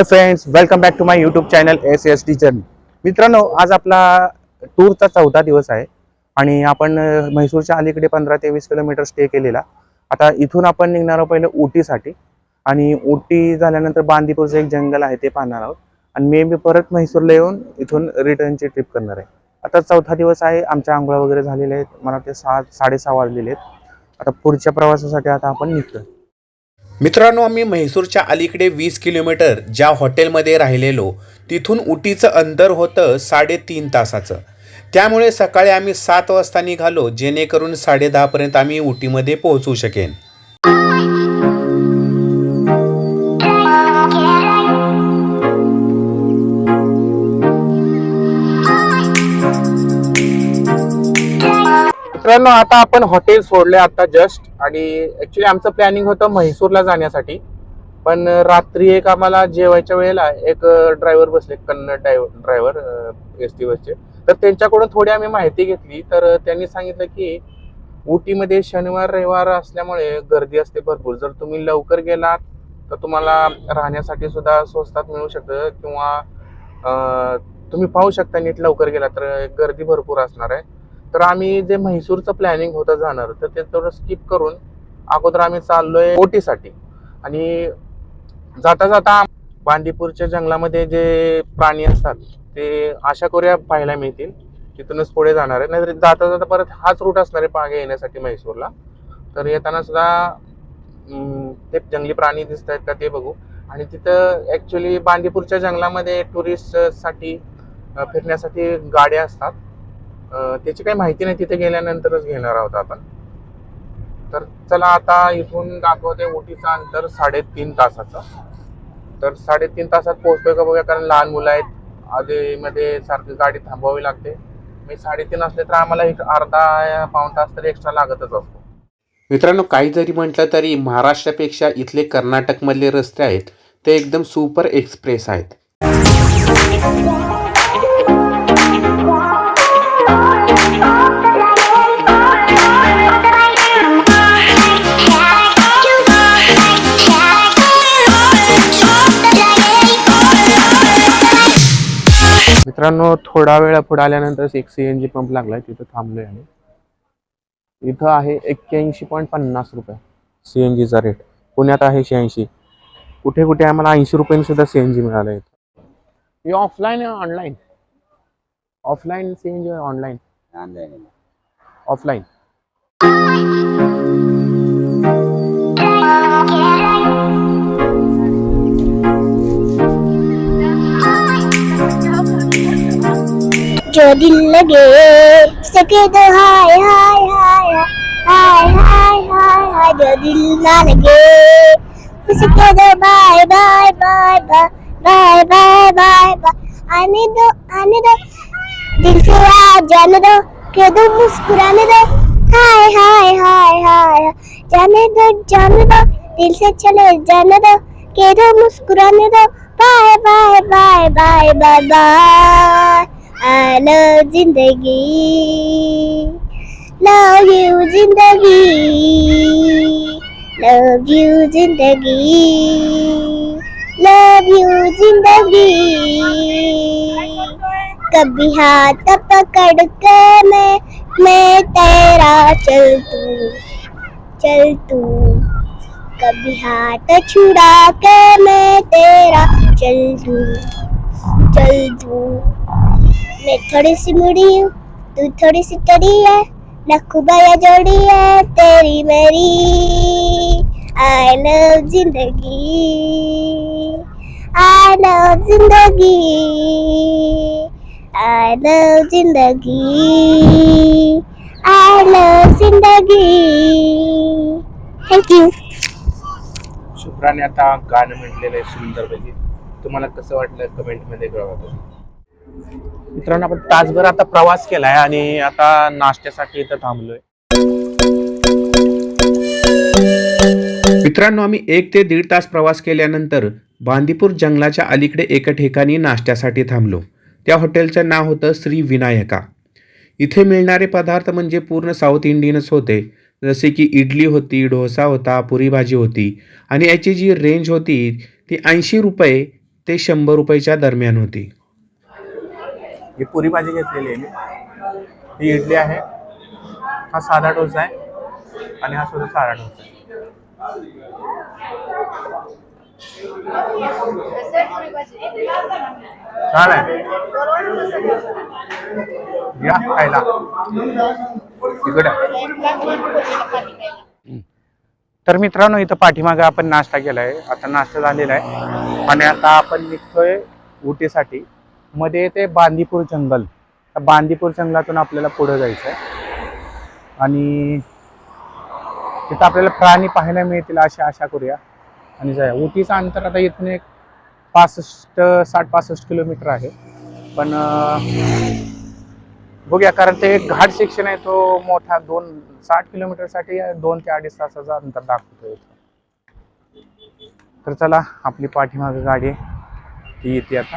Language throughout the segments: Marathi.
Hi friends welcome back to my YouTube channel S S T journey मित्रांनो आज आपला टूरचा चौथा दिवस आहे आणि आपण म्हैसूरच्या अलीकडे पंधरा ते वीस किलोमीटर स्टे केलेला. आता इथून आपण निघणार आहोत पहिले उटीसाठी आणि उटी झाल्यानंतर बांदीपूरचं एक जंगल आहे ते पाहणार आहोत. आणि मे बी परत म्हैसूरला येऊन इथून रिटर्नची ट्रिप करणार आहे. आता चौथा दिवस आहे आमच्या आंघोळा वगैरे झालेल्या आहेत. मला ते सहा साडेसहा वाजलेले आहेत. आता पुढच्या प्रवासासाठी आता आपण निघतोय. मित्रांनो आम्ही म्हैसूरच्या अलीकडे वीस किलोमीटर ज्या हॉटेलमध्ये राहिलेलो तिथून उटीचं अंतर होतं साडेतीन तासाचं. त्यामुळे सकाळी आम्ही सात वाजता निघालो जेणेकरून साडेदहापर्यंत आम्ही उटीमध्ये पोहोचू शकेन. मित्रांनो आता आपण हॉटेल सोडले आता जस्ट आणि ऍक्च्युली आमचं प्लॅनिंग होतं म्हैसूरला जाण्यासाठी. पण रात्री एक आम्हाला जेवायच्या वेळेला एक ड्रायव्हर बसले कन्नड ड्रायव्हर एस टी बसचे तर त्यांच्याकडून थोडी आम्ही माहिती घेतली. तर त्यांनी सांगितलं की उटीमध्ये शनिवार रविवार असल्यामुळे गर्दी असते भरपूर. जर तुम्ही लवकर गेलात तर तुम्हाला राहण्यासाठी सुद्धा स्वस्तात मिळू शकतं किंवा तुम्ही पाहू शकता नीट लवकर गेला तर गर्दी भरपूर असणार आहे. तर आम्ही जे म्हैसूरचं प्लॅनिंग होतं जाणार तर ते थोडं स्किप करून अगोदर आम्ही चाललोय ओटीसाठी. आणि जाता जाता बांदीपूरच्या जंगलामध्ये जे प्राणी असतात ते आशा करूया पाहायला मिळतील. तिथूनच पुढे जाणार आहे नाहीतर जाता जाता परत हाच रूट असणार आहे पागे येण्यासाठी म्हैसूरला. तर येताना सुद्धा ते जंगली प्राणी दिसत आहेत का ते बघू. आणि तिथं ॲक्च्युली बांदीपूरच्या जंगलामध्ये टुरिस्टसाठी फिरण्यासाठी गाड्या असतात. त्याची काही माहिती नाही तिथे गेल्यानंतरच घेणार आहोत आपण. तर चला आता इथून दाखवते उटीचं अंतर साडेतीन तासाचं. तर साडेतीन तासात पोहोचतोय का बघूया कारण लहान मुलं आहेत. आधीमध्ये सारखी गाडी थांबवावी लागते. मी साडेतीन असले तर आम्हाला एक अर्धा पाऊण तास तरी एक्स्ट्रा लागतच असतो. मित्रांनो काही जरी म्हटलं तरी महाराष्ट्रापेक्षा इथले कर्नाटकमधले रस्ते आहेत ते एकदम सुपर एक्सप्रेस आहेत. मित्रांनो थोडा वेळ पुढे आल्यानंतर एक सी एन जी पंप लागलाय तिथं थांबलोय आम्ही. इथं आहे एक्क्याऐंशी पॉईंट पन्नास रुपये सी एन जीचा रेट पुण्यात आहे शहाऐंशी. कुठे कुठे आम्हाला ऐंशी रुपयांनी सुद्धा सी एन जी मिळालं इथं हे ऑफलाईन आहे online offline C N G online offline जो दिल लगे सके तो हाय हाय हाय हाय हाय हाय हाय जो दिल ना लगे सके तो bye bye bye bye bye bye bye bye आने दो आने दो दिल से आ जाने दो के दो मुस्कुराने दो हाय हाय हाय हाय जाने दो जाने दो दिल से चले जाने दो के दो मुस्कुराने दो bye bye bye bye bye bye Love ज़िंदगी, love you ज़िंदगी, love you ज़िंदगी, love you ज़िंदगी। कभी हाथ पकड़ के मैं मैं तेरा चल तू चल तू। कभी हाथ छुड़ा के मैं तेरा चल तू चल तू। मैं थोड़ी सी मुड़ी हूँ, तू थोड़ी सी टड़ी है नखुबाया जोड़ी है, तेरी मेरी आई लव ज़िंदगी आई लव ज़िंदगी आई लव ज़िंदगी आई लव ज़िंदगी। थैंक यू शुभ्राने, आता गाणं म्हटलेलं आहे सुंदरपैकी तुम्हाला कसं वाटलं कमेंटमध्ये कळवा तुम्ही. मित्रांनो आपण तासभर आता प्रवास केलाय आणि आता नाश्त्यासाठी इथं थांबलोय. मित्रांनो आम्ही एक ते दीड तास प्रवास केल्यानंतर बांदीपूर जंगलाच्या अलीकडे एका ठिकाणी नाश्त्यासाठी थांबलो. त्या हॉटेलचं नाव होतं श्री विनायका. इथे मिळणारे पदार्थ म्हणजे पूर्ण साऊथ इंडियनच होते. जसे की इडली होती डोसा होता पुरी भाजी होती आणि याची जी रेंज होती ती ऐंशी रुपये ते शंभर रुपयाच्या दरम्यान होती. ही पुरी भाजी घेतलेली आहे मी. ही इडली आहे. हा साधा डोसा आहे आणि हा सुद्धा साधा डोसा आहे. छान आहे. या खायला. तिकडे तर मित्रांनो इथं पाठीमागे आपण नाश्ता केलाय. आता नाश्ता झालेला आहे. आणि आता आपण निघतोय उटीसाठी मध्ये येते बांदीपूर जंगल. त्या बांदीपूर जंगलातून आपल्याला पुढं जायचं आहे आणि तिथं आपल्याला प्राणी पाहायला मिळतील अशी आशा करूया. आणि जाऊया. उटीचं अंतर आता इथून एक पासष्ट साठ पासष्ट किलोमीटर आहे. पण बघूया. कारण ते एक घाट सेक्शन आहे तो मोठा दोन साठ किलोमीटरसाठी दोन ते अडीच तासाचा अंतर दाखवतो इथं. तर चला आपली पाठीमागे गाडी आहे. ती येते आता.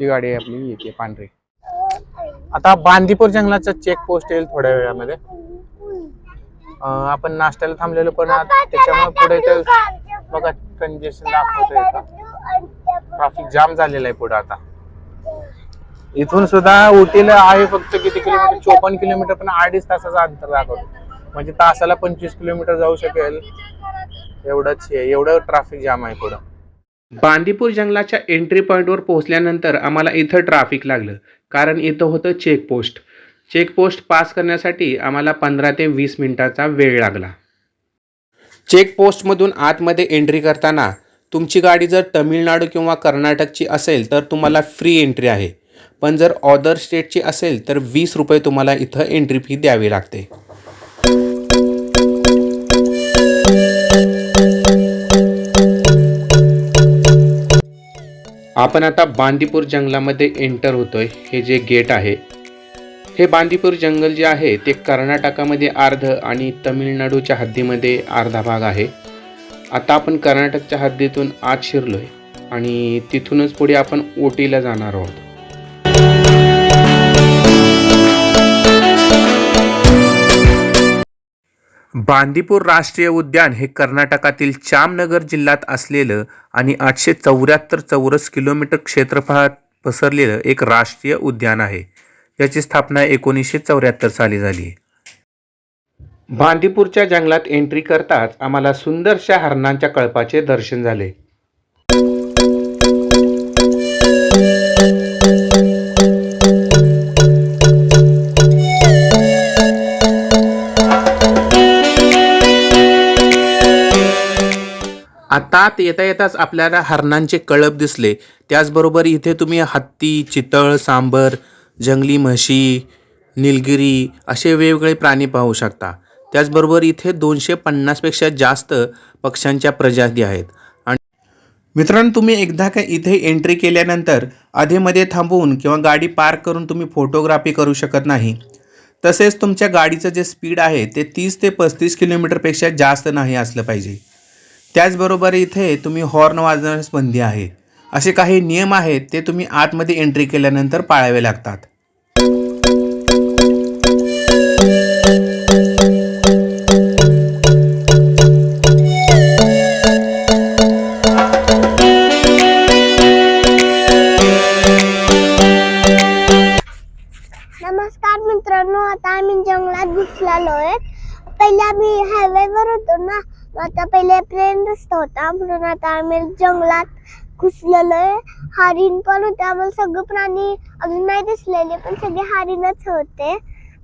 ही गाडी आहे आपली येते पांढरी. आता बांदीपूर जंगलाचा चेक पोस्ट येईल थोड्या वेळामध्ये. आपण नाश्त्याला थांबलेलो पण त्याच्यामुळे पुढे ते बघा कंजेशन दाखवतोय आता ट्राफिक जाम झालेला आहे पुढे आता. इथून सुद्धा उटीला आहे फक्त किती किलोमीटर? चोपन्न किलोमीटर पण अडीच तासाचा अंतर दाखवतो म्हणजे तासाला पंचवीस किलोमीटर जाऊ शकेल. एवढंच आहे एवढं ट्राफिक जाम आहे पुढं. बांदीपूर जंगलाच्या एंट्री पॉईंटवर पोहोचल्यानंतर आम्हाला इथं ट्राफिक लागलं. कारण इथं होतं चेकपोस्ट चेकपोस्ट पास करण्यासाठी आम्हाला पंधरा ते वीस मिनिटाचा वेळ लागला. चेकपोस्टमधून आतमध्ये एंट्री करताना तुमची गाडी जर तमिळनाडू किंवा कर्नाटकची असेल तर तुम्हाला फ्री एंट्री आहे. पण जर ऑदर स्टेटची असेल तर वीस रुपये तुम्हाला इथं एंट्री फी द्यावी लागते. आपण आता बांदीपूर जंगलामध्ये एंटर होतोय. हे जे गेट आहे हे बांदीपूर जंगल जे आहे ते कर्नाटकामध्ये अर्ध आणि तमिळनाडूच्या हद्दीमध्ये अर्धा भाग आहे. आता आपण कर्नाटकच्या हद्दीतून आत शिरलोय आणि तिथूनच पुढे आपण ओटीला जाणार आहोत. बांदीपूर राष्ट्रीय उद्यान हे कर्नाटकातील चामनगर जिल्ह्यात असलेलं आणि आठशे चौऱ्याहत्तर चौरस किलोमीटर क्षेत्रफळात पसरलेलं एक राष्ट्रीय उद्यान आहे. याची स्थापना एकोणीसशे चौऱ्याहत्तर साली झाली. बांदीपूरच्या जंगलात एंट्री करताच आम्हाला सुंदरशा हरणांच्या कळपाचे दर्शन झाले. आता येता येताच आपल्याला हरणांचे कळप दिसले. त्याचबरोबर इथे तुम्ही हत्ती चितळ सांबर जंगली म्हशी निलगिरी असे वेगवेगळे प्राणी पाहू शकता. त्याचबरोबर इथे दोनशे पन्नासपेक्षा जास्त पक्ष्यांच्या प्रजाती आहेत. आणि मित्रांनो तुम्ही एकदा का इथे एंट्री केल्यानंतर अधेमध्ये थांबवून किंवा गाडी पार्क करून तुम्ही फोटोग्राफी करू शकत नाही. तसेच तुमच्या गाडीचं जे स्पीड आहे ते तीस ते पस्तीस किलोमीटरपेक्षा जास्त नाही असलं पाहिजे. त्याचबरोबर इथे तुम्ही हॉर्न वाजवण्यास बंदी आहे. असे काही नियम आहेत ते तुम्ही आतमध्ये एंट्री केल्यानंतर पाळावे लागतात. नमस्कार मित्रांनो आता आम्ही जंगलात घुसलेलो आहे पहिले आम्ही हायवेवर होतो ना आता पहिले प्लेन रस्ता होता. म्हणून आता आम्ही जंगलात घुसलेलो आहे. हरिण पण होते. आम्हाला सगळे प्राणी अजून नाही दिसलेले पण सगळे हरिणच होते.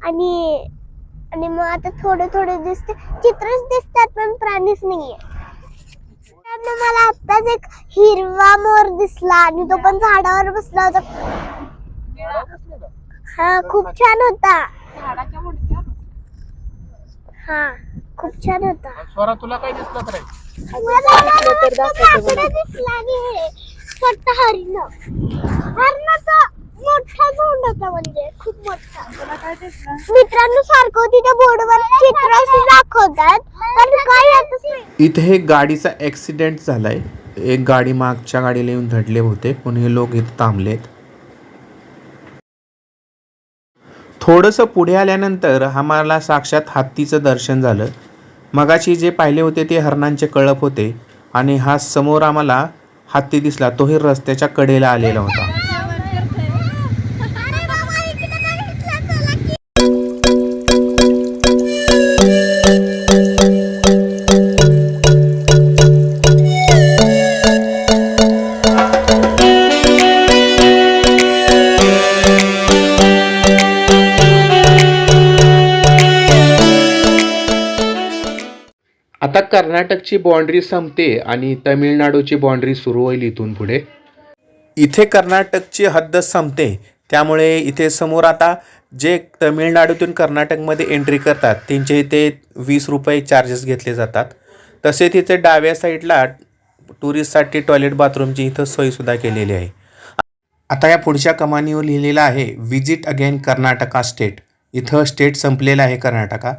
आणि आणि मग आता थोडे थोडे दिसते. चित्रच दिसतात पण प्राणीच नाहीये. मला आत्ताच एक हिरवा मोर दिसला आणि तो पण झाडावर बसला होता. हा खूप छान होता. हा. खूप छान होता. स्वरा तुला काय दिसलं तर. छोटा हरिण. हरणाचा मोठा झोंड होता म्हणजे खूप मोठा. मित्रांनो सारखं तिथे बोर्डवर चित्र असे दाखवतात. पण काय येतच नाही इथे एक गाडीचा ॲक्सिडेंट झालाय. एक गाडी मागच्या गाडीला येऊन धडले होते. पण हे लोक इथे थांबलेत. थोडंसं पुढे आल्यानंतर आम्हाला साक्षात हत्तीचं दर्शन झालं. मगाशी जे पाहिले होते ते हरणांचे कळप होते आणि हा समोर आम्हाला हत्ती दिसला तोही रस्त्याच्या कडेला आलेला होता. आता कर्नाटकची बाँड्री संपते आणि तमिळनाडूची बाँड्री सुरू होईल इथून पुढे. इथे कर्नाटकची हद्द संपते त्यामुळे इथे समोर आता जे तमिळनाडूतून कर्नाटकमध्ये एंट्री करतात त्यांचे इथे वीस रुपये चार्जेस घेतले जातात. तसे तिथे डाव्या साईडला टुरिस्टसाठी टॉयलेट बाथरूमची इथं सोयीसुद्धा केलेली आहे. आता या पुढच्या कमानीवर लिहिलेलं आहे विजिट अगेन कर्नाटका स्टेट इथं स्टेट संपलेलं आहे कर्नाटका.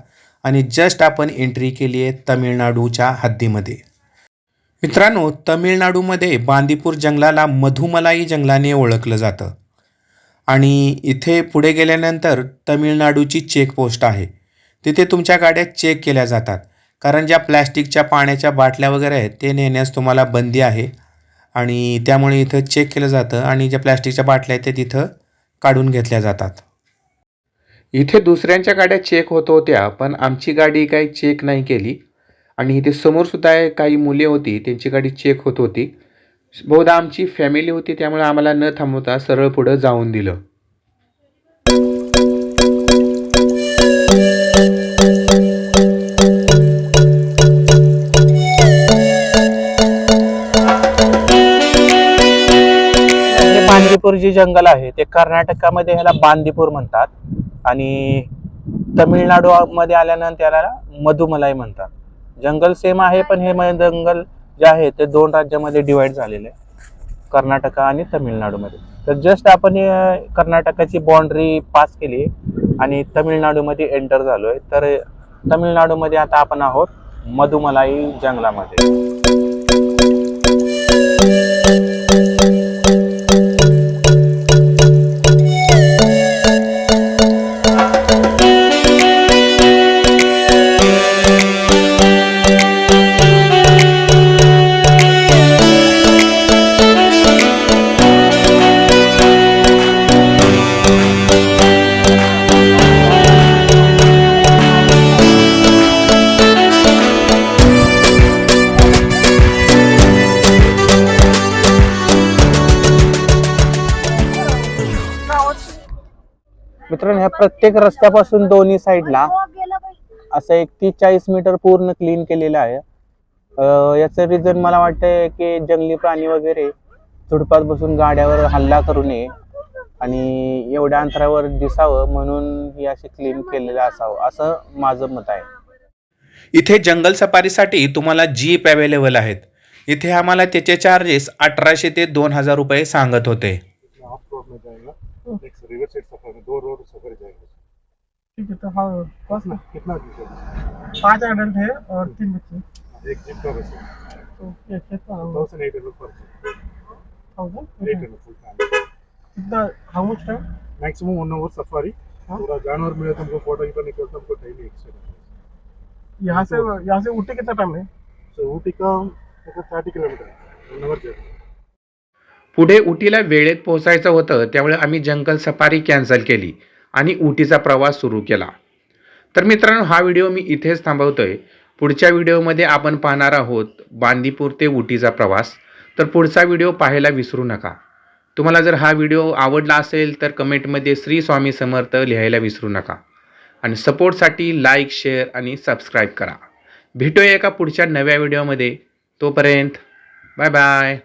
आणि जस्ट आपण एंट्री केली आहे तमिळनाडूच्या हद्दीमध्ये. मित्रांनो तमिळनाडूमध्ये बांदीपूर जंगलाला मधुमलाई जंगलाने ओळखलं जातं. आणि इथे पुढे गेल्यानंतर तमिळनाडूची चेकपोस्ट आहे. तिथे तुमच्या गाड्या चेक केल्या जातात. कारण ज्या प्लॅस्टिकच्या पाण्याच्या बाटल्या वगैरे आहेत ते नेण्यास तुम्हाला बंदी आहे. आणि त्यामुळे इथं चेक केलं जातं आणि ज्या प्लॅस्टिकच्या बाटल्या आहेत ते तिथं काढून घेतल्या जातात. इथे दुसऱ्यांच्या गाड्या चेक होत होत्या पण आमची गाडी काही चेक नाही केली. आणि इथे समोरसुद्धा काही मुले होती त्यांची गाडी चेक होत होती. बहुधा आमची फॅमिली होती त्यामुळे आम्हाला न थांबवता सरळ पुढं जाऊन दिलं. बांदीपूर जे जंगल आहे ते कर्नाटकामध्ये ह्याला बांदीपूर म्हणतात. आणि तमिळनाडूमध्ये आल्यानंतर त्याला मधुमलाई म्हणतात. जंगल सेम आहे पण हे जंगल जे आहे ते दोन राज्यामध्ये डिवाईड झालेले आहे. कर्नाटका आणि तमिळनाडूमध्ये. तर जस्ट आपण हे कर्नाटकाची बाउंड्री पास केली आणि तमिळनाडूमध्ये एंटर झालो आहे तर तमिळनाडूमध्ये आता आपण आहोत मधुमलाई जंगलामध्ये. ह्या प्रत्येक रस्त्यापासून दोन्ही साईडला असं एक तीस चाळीस मीटर पूर्ण क्लीन केलेलं आहे. अं, याचं रिझन मला वाटतंय की जंगली प्राणी वगैरे झुडपात बसून गाड्यावर हल्ला करू नये आणि एवढ्या अंतरावर दिसावं म्हणून ही अशी क्लीन केलेलं असावं असं माझं मत आहे. इथे जंगल सफारीसाठी तुम्हाला जीप अवेलेबल आहेत. इथे आम्हाला त्याचे चार्जेस अठराशे ते दोन हजार रुपये सांगत होते. एक रिवर साइड सफर में दो रोड सफर जाएगा ठीक है तो हाँ बस ना कितना दीजिएगा पाँच एडल्ट है और तीन बच्चे. एक जिप का तो ये कितना थाउजेंड एट हंड्रेड पर thousand eight hundred full time कितना how much time maximum one hour safari हाँ। पूरा जानवर मिले तुमको फोटो की निकलता हमको टाइम एक्स्ट्रा यहाँ से यहाँ से ऊटी कितना टाइम है सो ऊटी का thirty kilometre one hour journey पुढे उटीला वेळेत पोहोचायचं होतं त्यामुळे आम्ही जंगल सफारी कॅन्सल केली आणि उटीचा प्रवास सुरू केला. तर मित्रांनो हा व्हिडिओ मी इथेच थांबवतोय. पुढच्या व्हिडिओमध्ये आपण पाहणार आहोत बांदीपूर ते उटीचा प्रवास. तर पुढचा व्हिडिओ पाहायला विसरू नका. तुम्हाला जर हा व्हिडिओ आवडला असेल तर कमेंटमध्ये श्री स्वामी समर्थ लिहायला विसरू नका. आणि सपोर्टसाठी लाईक शेअर आणि सबस्क्राईब करा. भेटूया एका पुढच्या नव्या व्हिडिओमध्ये. तोपर्यंत बाय बाय.